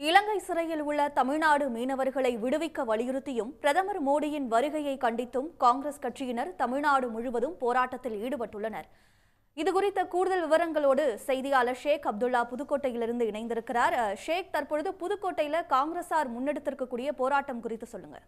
இலங்கை சிறையில் உள்ள தமிழ்நாடு மீனவர்களை விடுவிக்க வலியுறுத்தியும் பிரதமர் மோடியின் வருகையை கண்டித்தும் காங்கிரஸ் கட்சியினர் தமிழ்நாடு முழுவதும் போராட்டத்தில் ஈடுபட்டுள்ளனர். இதுகுறித்த கூடுதல் விவரங்களோடு செய்தியாளர் ஷேக் அப்துல்லா புதுக்கோட்டையிலிருந்து இணைந்திருக்கிறார். ஷேக் தற்பொழுது புதுக்கோட்டையில காங்கிரசார் முன்னெடுத்திருக்கக்கூடிய போராட்டம் குறித்து சொல்லுங்கள்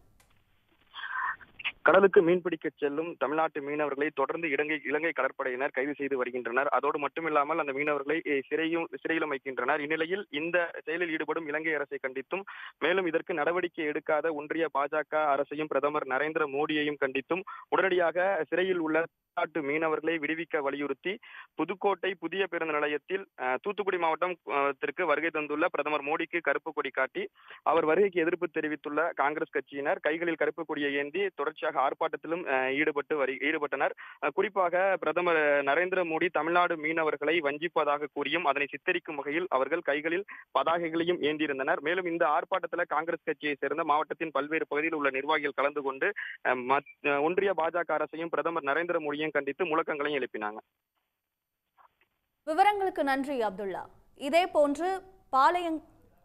கடலுக்கு மீன்பிடிக்க செல்லும் தமிழ்நாட்டு மீனவர்களை தொடர்ந்து இலங்கை இலங்கை கடற்படையினர் கைது செய்து வருகின்றனர். அதோடு மட்டுமில்லாமல் அந்த மீனவர்களை சிறையும் சிறையிலும் வைக்கின்றனர். இந்நிலையில் இந்த செயலில் ஈடுபடும் இலங்கை அரசை கண்டித்தும் மேலும் இதற்கு நடவடிக்கை எடுக்காத ஒன்றிய பாஜக அரசையும் பிரதமர் நரேந்திர மோடியையும் கண்டித்தும் உடனடியாக சிறையில் உள்ள தமிழ்நாட்டு மீனவர்களை விடுவிக்க வலியுறுத்தி புதுக்கோட்டை புதிய பேருந்து நிலையத்தில் தூத்துக்குடி மாவட்டத்திற்கு வருகை தந்துள்ள பிரதமர் மோடிக்கு கருப்பு கொடி காட்டி அவர் வருகைக்கு எதிர்ப்பு தெரிவித்துள்ள காங்கிரஸ் கட்சியினர் கைகளில் கருப்பு கொடியை ஏந்தி தொடர்ச்சியாக ஆர்ப்பாட்டத்திலும் ஈடுபட்டு வரி ஈடுபட்டனர். குறிப்பாக பிரதமர் நரேந்திர மோடி தமிழ்நாடு மீனவர்களை வஞ்சிப்பதாக கூறியும் அதனை சித்தரிக்கும் வகையில் அவர்கள் கைகளில் பதாகைகளையும் ஏந்தியிருந்தனர். மேலும் இந்த ஆர்ப்பாட்டத்தில் காங்கிரஸ் கட்சியை சேர்ந்த மாவட்டத்தின் பல்வேறு பகுதியில் உள்ள நிர்வாகிகள் கலந்து கொண்டு ஒன்றிய பாஜக அரசையும் பிரதமர் நரேந்திர மோடியும் மோடியையும் கண்டித்து முழக்கங்களையும் எழுப்பினாங்க. விவரங்களுக்கு நன்றி அப்துல்லா. இதே போன்று பாளையங்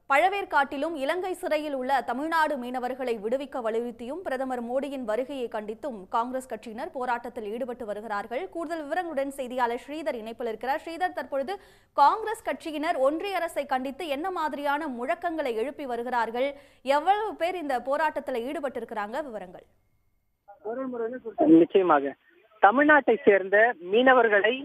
பழவேற்காட்டிலும் இலங்கை சிறையில் உள்ள தமிழ்நாடு மீனவர்களை விடுவிக்க வலியுறுத்தியும் பிரதமர் மோடியின் வருகையை கண்டித்தும் காங்கிரஸ் கட்சியினர் போராட்டத்தில் ஈடுபட்டு வருகிறார்கள். கூடுதல் விவரங்களுடன் செய்தியாளர் ஸ்ரீதர் இணைப்பில் இருக்கிறார். ஸ்ரீதர் தற்பொழுது காங்கிரஸ் கட்சியினர் ஒன்றிய அரசை கண்டித்து என்ன மாதிரியான முழக்கங்களை எழுப்பி வருகிறார்கள்? எவ்வளவு பேர் இந்த போராட்டத்தில் ஈடுபட்டிருக்கிறாங்க? விவரங்கள். நிச்சயமாக. தமிழ்நாட்டை சேர்ந்த மீனவர்களை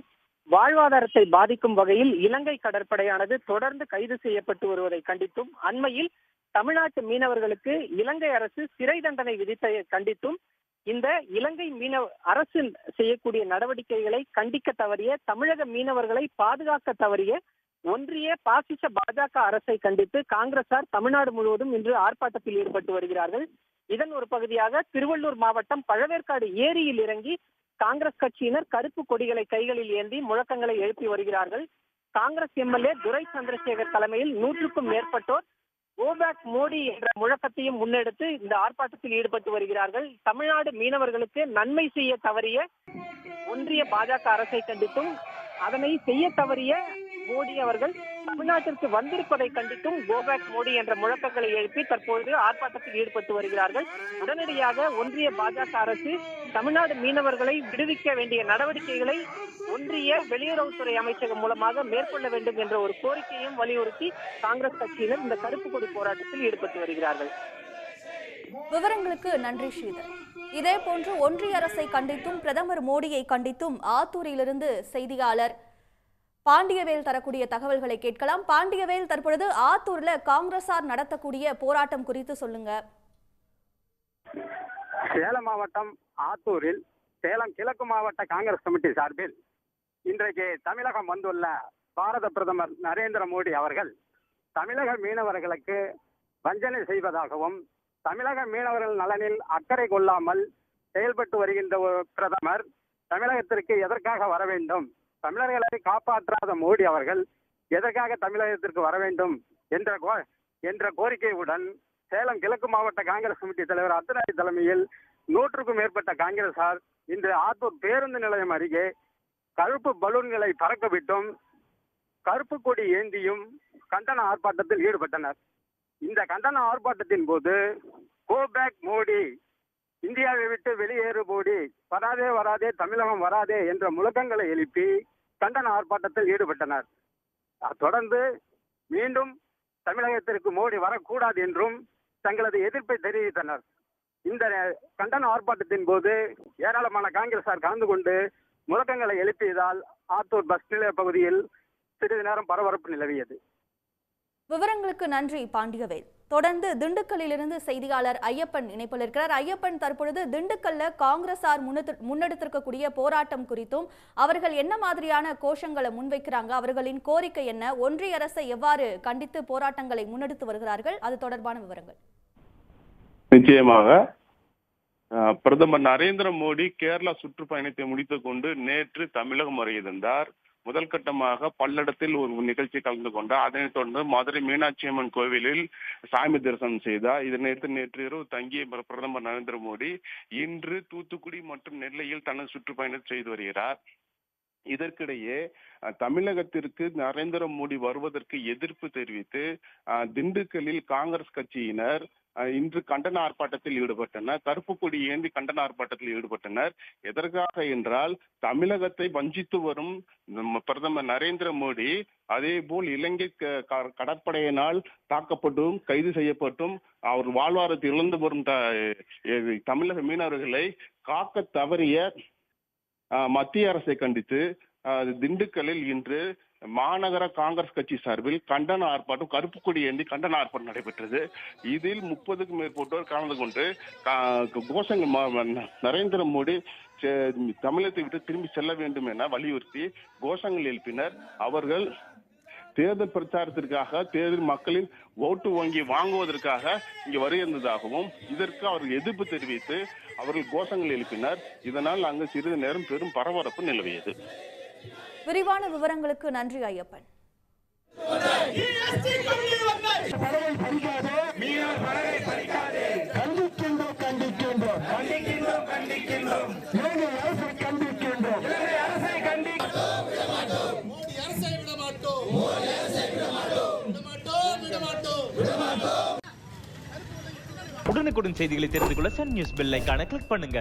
வாழ்வாதாரத்தை பாதிக்கும் வகையில் இலங்கை கடற்படையானது தொடர்ந்து கைது செய்யப்பட்டு வருவதை கண்டித்தும் அண்மையில் தமிழ்நாட்டு மீனவர்களுக்கு இலங்கை அரசு சிறை தண்டனை விதித்ததை கண்டித்தும் இந்த இலங்கை மீனவ அரசு செய்யக்கூடிய நடவடிக்கைகளை கண்டிக்க தவறிய தமிழக மீனவர்களை பாதுகாக்க தவறிய ஒன்றிய பாசிச பாஜக அரசை கண்டித்து காங்கிரசார் தமிழ்நாடு முழுவதும் இன்று ஆர்ப்பாட்டத்தில் ஈடுபட்டு வருகிறார்கள். இதன் ஒரு பகுதியாக திருவள்ளூர் மாவட்டம் பழவேற்காடு ஏரியில் இறங்கி காங்கிரஸ் கட்சியினர் கருப்பு கொடிகளை கைகளில் ஏந்தி முழக்கங்களை எழுப்பி வருகிறார்கள். காங்கிரஸ் எம்எல்ஏ துரை சந்திரசேகர் தலைமையில் நூற்றுக்கும் மேற்பட்டோர் கோபேக் மோடி என்ற முழக்கத்தையும் முன்னெடுத்து இந்த ஆர்ப்பாட்டத்தில் ஈடுபட்டு வருகிறார்கள். தமிழ்நாடு மீனவர்களுக்கு நன்மை செய்ய தவறிய ஒன்றிய பாஜக அரசை கண்டித்தும் அதனை செய்ய தவறிய மோடி அவர்கள் தமிழ்நாட்டிற்கு வந்திருப்பதை கண்டித்தும் கோபேக் மோடி என்ற முழக்கங்களை எழுப்பி தற்போது ஆர்ப்பாட்டத்தில் ஈடுபட்டு வருகிறார்கள். உடனடியாக ஒன்றிய பாஜக அரசு தமிழ்நாடு மீனவர்களை விடுவிக்க வேண்டிய நடவடிக்கைகளை ஒன்றிய வெளியுறவுத்துறை அமைச்சகம் மூலமாக மேற்கொள்ள வேண்டும் என்ற ஒரு கோரிக்கையும் வலியுறுத்தி காங்கிரஸ் கட்சியினர் இந்த கருப்பு கொடி போராட்டத்தில் ஈடுபட்டு வருகிறார்கள். விவரங்களுக்கு நன்றி ஸ்ரீதர். இதே போன்று ஒன்றிய அரசை கண்டித்தும் பிரதமர் மோடியை கண்டித்தும் ஆத்தூரிலிருந்து செய்தியாளர் பாண்டியவேல் தரக்கூடிய தகவல்களை கேட்கலாம். பாண்டியவேல் தற்பொழுது ஆத்தூர்ல காங்கிரசார் நடத்தக்கூடிய போராட்டம் குறித்து சொல்லுங்க. சேலம் மாவட்டம் ஆத்தூரில் சேலம் கிழக்கு மாவட்ட காங்கிரஸ் கமிட்டி சார்பில் இன்றைக்கு தமிழகம் வந்துள்ள பாரத பிரதமர் நரேந்திர மோடி அவர்கள் தமிழக மீனவர்களுக்கு வஞ்சனை செய்வதாகவும் தமிழக மீனவர்கள் நலனில் அக்கறை கொள்ளாமல் செயல்பட்டு வருகின்ற ஒரு பிரதமர் தமிழகத்திற்கு எதற்காக வர வேண்டும்? தமிழர்களை காப்பாற்றாத மோடி அவர்கள் எதற்காக தமிழகத்திற்கு வர வேண்டும் என்ற கோ- என்ற கோரிக்கையுடன் சேலம் கிழக்கு மாவட்ட காங்கிரஸ் கமிட்டி தலைவர் அத்துராய் தலைமையில் நூற்றுக்கும் மேற்பட்ட காங்கிரசார் இன்று ஆத்தூர் பேருந்து நிலையம் அருகே கருப்பு பலூன்களை பறக்க விட்டும் கருப்பு கொடி ஏந்தியும் கண்டன ஆர்ப்பாட்டத்தில் ஈடுபட்டனர். இந்த கண்டன ஆர்ப்பாட்டத்தின் போது கோபேக் மோடி இந்தியாவை விட்டு வெளியேறு போடி வராதே வராதே தமிழகம் வராதே என்ற முழக்கங்களை எழுப்பி கண்டன ஆர்ப்பாட்டத்தில் ஈடுபட்டனர். தொடர்ந்து மீண்டும் தமிழகத்திற்கு மோடி வரக்கூடாது என்றும் தங்களது எதிர்ப்பை தெரிவித்தனர். இந்த கண்டன ஆர்ப்பாட்டத்தின் போது ஏராளமான காங்கிரசார் கலந்து கொண்டு முழக்கங்களை எழுப்பியதால் ஆத்தூர் பஸ் நிலைய பகுதியில் சிறிது நேரம் பரபரப்பு நிலவியது. விவரங்களுக்கு நன்றி பாண்டியவேல். தொடர்ந்து திண்டுக்கல்லிலிருந்து செய்தியாளர் ஐயப்பன் இணைப்பில் இருக்கிறார். ஐயப்பன் தற்பொழுது திண்டுக்கல்ல காங்கிரசார் முன்னெடுத்திருக்கக்கூடிய போராட்டம் குறித்தும் அவர்கள் என்ன மாதிரியான கோஷங்களை முன்வைக்கிறாங்க அவர்களின் கோரிக்கை என்ன ஒன்றிய அரசை எவ்வாறு கண்டித்து போராட்டங்களை முன்னெடுத்து வருகிறார்கள் அது தொடர்பான விவரங்கள். நிச்சயமாக பிரதமர் நரேந்திர மோடி கேரளா சுற்றுப்பயணத்தை முடித்துக் கொண்டு நேற்று தமிழகம் வருகிறார் முதல் கட்டமாக பல்லடத்தில் ஒரு நிகழ்ச்சி கலந்து கொண்டார் அதனைத் தொடர்ந்து மதுரை மீனாட்சி அம்மன் கோவிலில் சாமி தரிசனம் செய்தார். இதனையடுத்து நேற்று இரவு தங்கிய பிரதமர் நரேந்திர மோடி இன்று தூத்துக்குடி மற்றும் நெல்லையில் தனது சுற்றுப்பயணம் செய்து வருகிறார். இதற்கிடையே தமிழகத்திற்கு நரேந்திர மோடி வருவதற்கு எதிர்ப்பு தெரிவித்து திண்டுக்கல்லில் காங்கிரஸ் கட்சியினர் இன்று கண்டன ஆர்ப்பாட்டத்தில் ஈடுபட்டனர். கருப்பு கொடி ஏந்தி கண்டன ஆர்ப்பாட்டத்தில் ஈடுபட்டனர். எதற்காக என்றால் தமிழகத்தை வஞ்சித்து வரும் பிரதமர் நரேந்திர மோடி அதே போல் இலங்கை க- க- கடற்படையினால் தாக்கப்பட்டும் கைது செய்யப்பட்டும் அவர் வாழ்வாரத்தை இழந்து வரும் த- தமிழக மீனவர்களை காக்க தவறிய மத்திய அரசை கண்டித்து திண்டுக்கல்லில் இன்று மாநகர காங்கிரஸ் கட்சி சார்பில் கண்டன ஆர்ப்பாட்டம் கருப்பு கொடி ஏந்தி கண்டன ஆர்ப்பாட்டம் நடைபெற்றது. இதில் முப்பதுக்கும் மேற்பட்டோர் கலந்து கொண்டு கா- கோஷங்கள் நரேந்திர மோடி தமிழகத்தை விட்டு திரும்பி செல்ல வேண்டும் என வலியுறுத்தி கோஷங்கள் எழுப்பினர் அவர்கள் தேர்தல் பிரச்சாரத்திற்காக தேர்தல் மக்களின் ஓட்டு வங்கி வாங்குவதற்காக இங்கு வருகின்றதாகவும் இதற்கு அவர்கள் எதிர்ப்பு தெரிவித்து அவர்கள் கோஷங்கள் எழுப்பினர் இதனால் அங்கு சிறிது நேரம் பெரும் பரபரப்பு நிலவியது. விரிவான விவரங்களுக்கு நன்றி ஐயப்பன். உடனுக்குடன் செய்திகளை தெரிந்து கொள்ள சன் நியூஸ் பெல் ஐக்கான கிளிக் பண்ணுங்க.